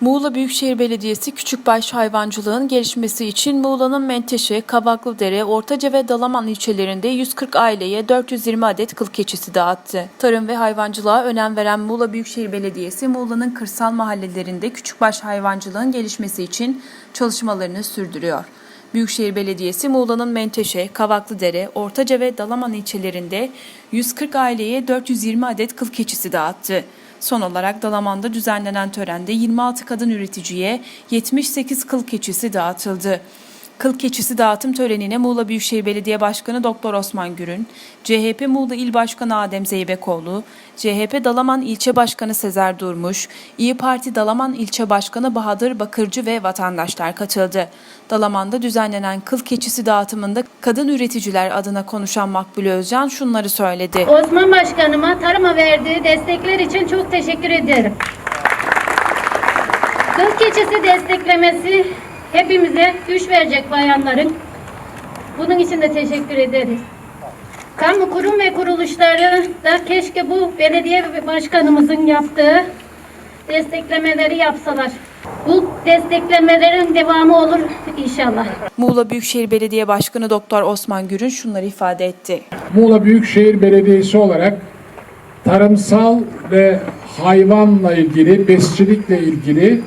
Muğla Büyükşehir Belediyesi küçükbaş hayvancılığın gelişmesi için Muğla'nın Menteşe, Kavaklıdere, Ortaca ve Dalaman ilçelerinde 140 aileye 420 adet kıl keçisi dağıttı. Tarım ve hayvancılığa önem veren Muğla Büyükşehir Belediyesi, Muğla'nın kırsal mahallelerinde küçükbaş hayvancılığın gelişmesi için çalışmalarını sürdürüyor. Büyükşehir Belediyesi Muğla'nın Menteşe, Kavaklıdere, Ortaca ve Dalaman ilçelerinde 140 aileye 420 adet kıl keçisi dağıttı. Son olarak Dalaman'da düzenlenen törende 26 kadın üreticiye 78 kıl keçisi dağıtıldı. Kıl keçisi dağıtım törenine Muğla Büyükşehir Belediye Başkanı Doktor Osman Gürün, CHP Muğla İl Başkanı Adem Zeybekoğlu, CHP Dalaman İlçe Başkanı Sezer Durmuş, İyi Parti Dalaman İlçe Başkanı Bahadır Bakırcı ve vatandaşlar katıldı. Dalaman'da düzenlenen kıl keçisi dağıtımında kadın üreticiler adına konuşan Makbule Özcan şunları söyledi. Osman Başkanıma tarıma verdiği destekler için çok teşekkür ederim. Kız keçisi desteklemesi hepimize güç verecek bayanların. Bunun için de teşekkür ederiz. Kamu kurum ve kuruluşları da keşke bu belediye başkanımızın yaptığı desteklemeleri yapsalar. Bu desteklemelerin devamı olur inşallah. Muğla Büyükşehir Belediye Başkanı Doktor Osman Gürün şunları ifade etti. Muğla Büyükşehir Belediyesi olarak tarımsal ve hayvanla ilgili, besicilikle ilgili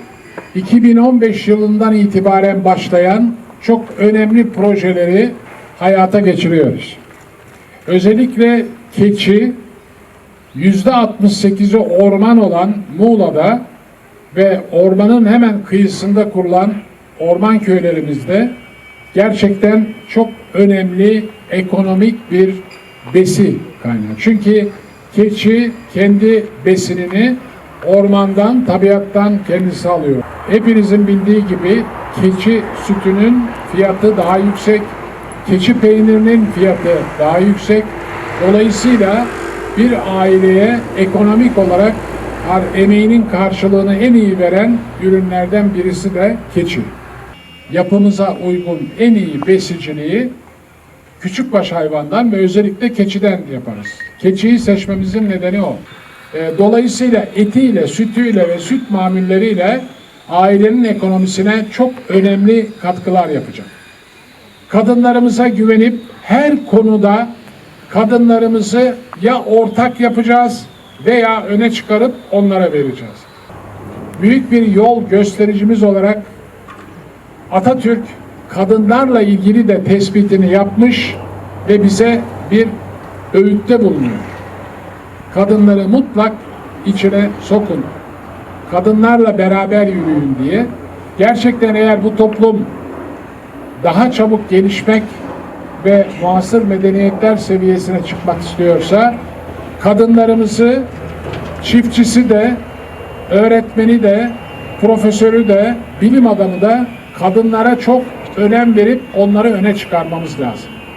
2015 yılından itibaren başlayan çok önemli projeleri hayata geçiriyoruz. Özellikle keçi %68'i orman olan Muğla'da ve ormanın hemen kıyısında kurulan orman köylerimizde gerçekten çok önemli ekonomik bir besi kaynağı. Çünkü keçi kendi besinini ormandan, tabiattan kendisi alıyor. Hepinizin bildiği gibi keçi sütünün fiyatı daha yüksek, keçi peynirinin fiyatı daha yüksek. Dolayısıyla bir aileye ekonomik olarak emeğinin karşılığını en iyi veren ürünlerden birisi de keçi. Yapımıza uygun en iyi besiciliği küçükbaş hayvandan ve özellikle keçiden yaparız. Keçiyi seçmemizin nedeni o. E, Dolayısıyla etiyle, sütüyle ve süt mamulleriyle ailenin ekonomisine çok önemli katkılar yapacak. Kadınlarımıza güvenip her konuda kadınlarımızı ya ortak yapacağız veya öne çıkarıp onlara vereceğiz. Büyük bir yol göstericimiz olarak Atatürk kadınlarla ilgili de tespitini yapmış ve bize bir öğütte bulunuyor. Kadınları mutlak içine sokun. Kadınlarla beraber yürüyün diye. Gerçekten eğer bu toplum daha çabuk gelişmek ve muasır medeniyetler seviyesine çıkmak istiyorsa kadınlarımızı çiftçisi de öğretmeni de profesörü de bilim adamı da kadınlara çok önem verip onları öne çıkarmamız lazım.